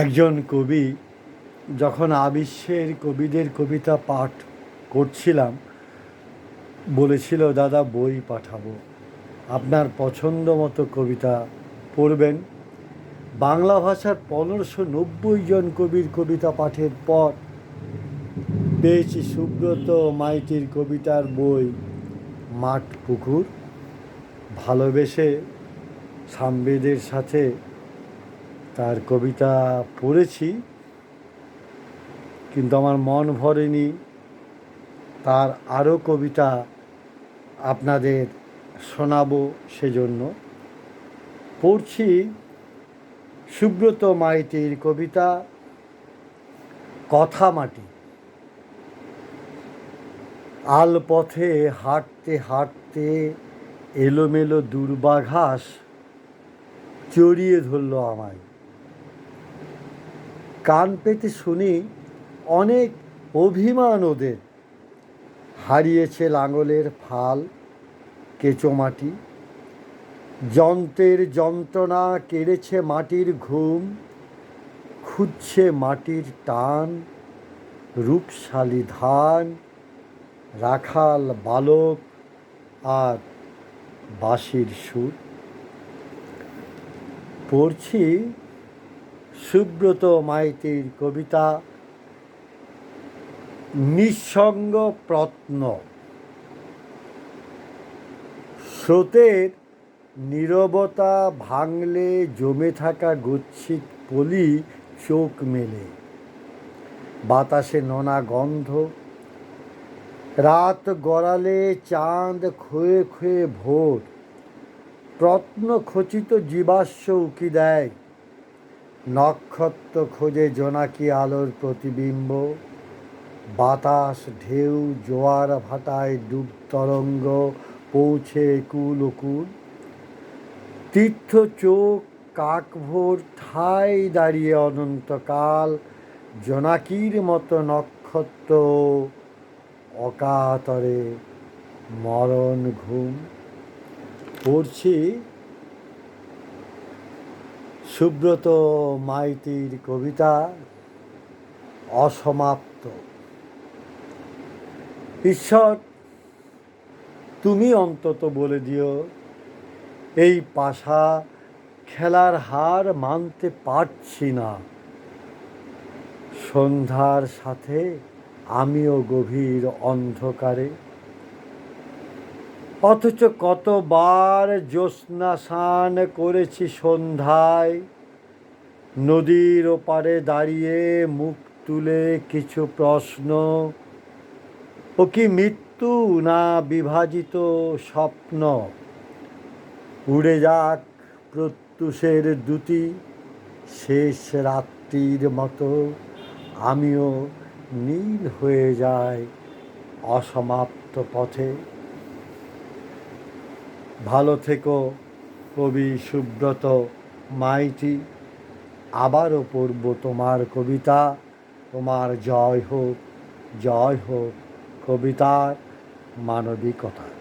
একজন কবি, যখন আবিশ্বের কবিদের কবিতা পাঠ করছিলাম, বলেছিল, দাদা, বই পাঠাবো। আপনার পছন্দ মতো কবিতা পড়বেন। বাংলা ভাষার পনেরোশো নব্বই জন কবির কবিতা পাঠের পর পেয়েছি সুব্রত মাইতির কবিতার বই, মাঠ পুকুর। ভালোবেসে সামবেদের সাথে তার কবিতা পড়েছি, কিন্তু আমার মন ভরেনি। তার আরও কবিতা আপনাদের শোনাবো সেজন্য। পড়ছি সুব্রত মাইতির কবিতা, কথা মাটি। আল পথে হাঁটতে হাঁটতে এলোমেলো দুর্বাঘাস চড়িয়ে ধরল আমায়। কান পেতে শুনি অনেক অভিমান ওদের। হারিয়েছে লাঙলের ফাল, কেঁচো মাটি। যন্ত্রের যন্ত্রণা কেড়েছে মাটির ঘুম, খুঁজছে মাটির টান, রূপশালী ধান, রাখাল বালক আর বাঁশির সুর। পড়ছি সুব্রত মাইতির কবিতা নিঃসঙ্গ প্রত্ন। স্রোতের নীরবতা ভাঙলে, জমে থাকা গচ্ছিত পলি চোখ মেলে। বাতাসে নোনা গন্ধ। রাত গড়ালে চাঁদ ক্ষয়ে ক্ষয়ে ভোর। প্রত্ন খচিত জীবাশ্ম উকি দেয়। নক্ষত্র খোঁজে জোনাকি আলোর প্রতিবিম্ব। বাতাস, ঢেউ, জোয়ার ভাটায় ডুব তরঙ্গ পৌঁছে কুল কুল তীর্থ চোখ কাকভোর ঠাই দাঁড়িয়ে অনন্তকাল। জোনাকির মতো নক্ষত্র অকাতরে মরণ ঘুম। পড়ছি সুব্রত মাইতির কবিতা অসমাপ্ত। ঈশ্বর, তুমি অন্তত বলে দিও, এই পাশা খেলার হার মানতে পারছি না। সন্ধ্যার সাথে আমিও গভীর অন্ধকারে অথচ কতবার জ্যোৎস্না স্নান করেছি সন্ধ্যায়। নদীর ওপারে দাঁড়িয়ে মুখ তুলে কিছু প্রশ্ন। ও কি মৃত্যু না বিভাজিত স্বপ্ন? উড়ে যাক প্রত্যুষের দুটি শেষ রাত্রির মতো আমিও নীল হয়ে যায় অসমাপ্ত পথে। ভালো থেকো, কবি সুব্রত মাইতি। আবারও পড়ব তোমার কবিতা। তোমার জয় হোক জয় হোক কবিতার মানবিকতা।